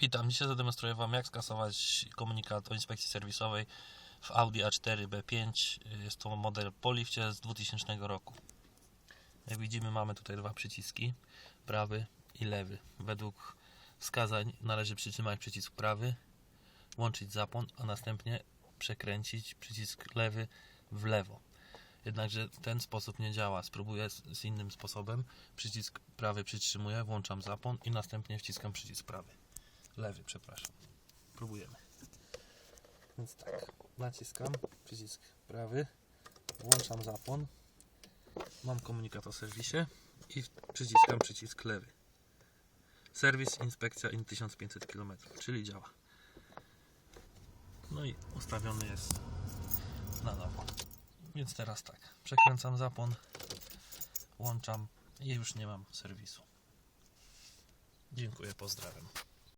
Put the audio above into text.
Witam, dzisiaj zademonstruję Wam jak skasować komunikat o inspekcji serwisowej w Audi A4 B5. Jest to model po lifcie z 2000 roku. Jak widzimy mamy tutaj dwa przyciski, prawy i lewy. Według wskazań należy przytrzymać przycisk prawy, włączyć zapłon, a następnie przekręcić przycisk lewy w lewo. Jednakże ten sposób nie działa. Spróbuję z, z innym sposobem. Przycisk prawy przytrzymuję, włączam zapłon i następnie wciskam przycisk prawy. Lewy, przepraszam. Próbujemy. Więc tak, naciskam przycisk prawy, włączam zapłon, mam komunikat o serwisie i przyciskam przycisk lewy. Serwis, inspekcja in 1500 km, czyli działa. No i ustawiony jest na nowo. Więc teraz tak, przekręcam zapłon, włączam i już nie mam serwisu. Dziękuję, pozdrawiam.